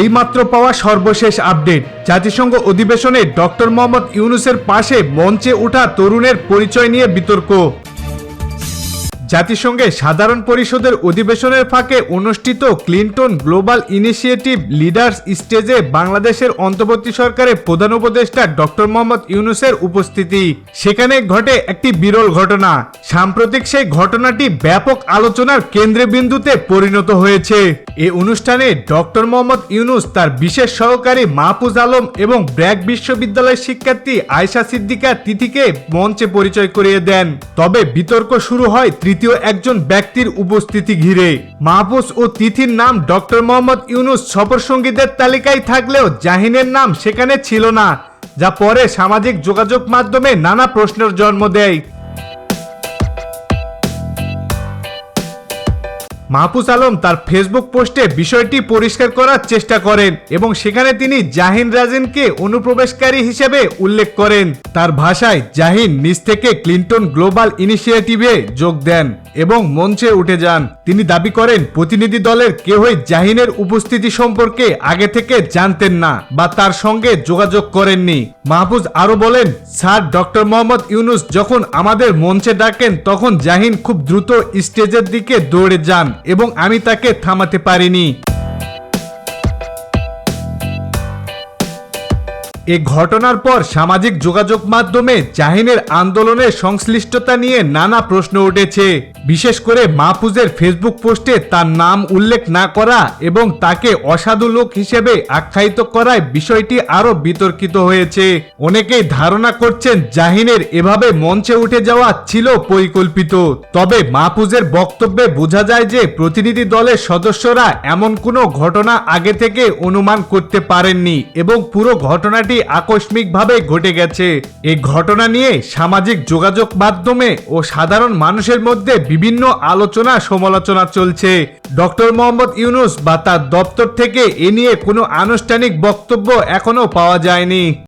এইমাত্র পাওয়া সর্বশেষ আপডেট। জাতিসংঘ অধিবেশনে ডক্টর মোহাম্মদ ইউনুসের পাশে মঞ্চে ওঠা তরুণের পরিচয় নিয়ে বিতর্ক। জাতিসংঘে সাধারণ পরিষদের অধিবেশনের ফাঁকে অনুষ্ঠিত ক্লিন্টন গ্লোবাল ইনিশিয়েটিভ লিডার্স স্টেজে বাংলাদেশের অন্তর্বর্তী সরকারের প্রধান উপদেষ্টা ডক্টর মোহাম্মদ ইউনুসের উপস্থিতি। সেখানে ঘটে একটি বিরল ঘটনা। সাম্প্রতিক সেই ঘটনাটি ব্যাপক আলোচনার কেন্দ্রবিন্দুতে পরিণত হয়েছে। এ অনুষ্ঠানে ডক্টর মোহাম্মদ ইউনুস তার বিশেষ সহকারী মাহফুজ আলম এবং ব্র্যাক বিশ্ববিদ্যালয়ের শিক্ষার্থী আয়শা সিদ্দিকা তিথিকে মঞ্চে পরিচয় করিয়ে দেন। তবে বিতর্ক শুরু হয় তৃতীয় একজন ব্যক্তির উপস্থিতি ঘিরে। মাহফুজ ও তিথির নাম ডক্টর মোহাম্মদ ইউনুস সফর সঙ্গীদের তালিকায় থাকলেও জাহিনের নাম সেখানে ছিল না, যা পরে সামাজিক যোগাযোগ মাধ্যমে নানা প্রশ্নের জন্ম দেয়। মাহফুজ আলম তার ফেসবুক পোস্টে বিষয়টি পরিষ্কার করার চেষ্টা করেন এবং সেখানে তিনি জাহিন রাজিনকে অনুপ্রবেশকারী হিসেবে উল্লেখ করেন। তার ভাষায়, জাহিন নিজ থেকে ক্লিন্টন গ্লোবাল ইনিশিয়েটিভে যোগ দেন। এবং মঞ্চে উঠে যান। তিনি দাবি করেন, প্রতিনিধি দলের কেউই জাহিনের উপস্থিতি সম্পর্কে আগে থেকে জানতেন না বা তার সঙ্গে যোগাযোগ করেননি। মাহফুজ আরও বলেন, স্যার, ডক্টর মোহাম্মদ ইউনুস যখন আমাদের মঞ্চে ডাকেন, তখন জাহিন খুব দ্রুত স্টেজের দিকে দৌড়ে যান এবং আমি তাকে থামাতে পারিনি। এ ঘটনার পর সামাজিক যোগাযোগ মাধ্যমে জাহিনের আন্দোলনের সংশ্লিষ্টতা নিয়ে নানা প্রশ্ন উঠেছে। বিশেষ করে মাহফুজের ফেসবুক পোস্টে তার নাম উল্লেখ না করা এবং তাকে অসাধু লোক হিসেবে আখ্যায়িত করায় বিষয়টি আরও বিতর্কিত হয়েছে। অনেকেই ধারণা করছেন জাহিনের এভাবে মঞ্চে উঠে যাওয়া ছিল পরিকল্পিত। তবে মাহফুজের বক্তব্যে বোঝা যায় যে প্রতিনিধি দলের সদস্যরা এমন কোনো ঘটনা আগে থেকে অনুমান করতে পারেননি এবং পুরো ঘটনাটি আকস্মিকভাবে ঘটে গেছে। এই ঘটনা নিয়ে সামাজিক যোগাযোগ মাধ্যমে ও সাধারণ মানুষের মধ্যে বিভিন্ন আলোচনা সমালোচনা চলছে। ডক্টর মোহাম্মদ ইউনুস বা তার দপ্তর থেকে এ নিয়ে কোনো আনুষ্ঠানিক বক্তব্য এখনও পাওয়া যায়নি।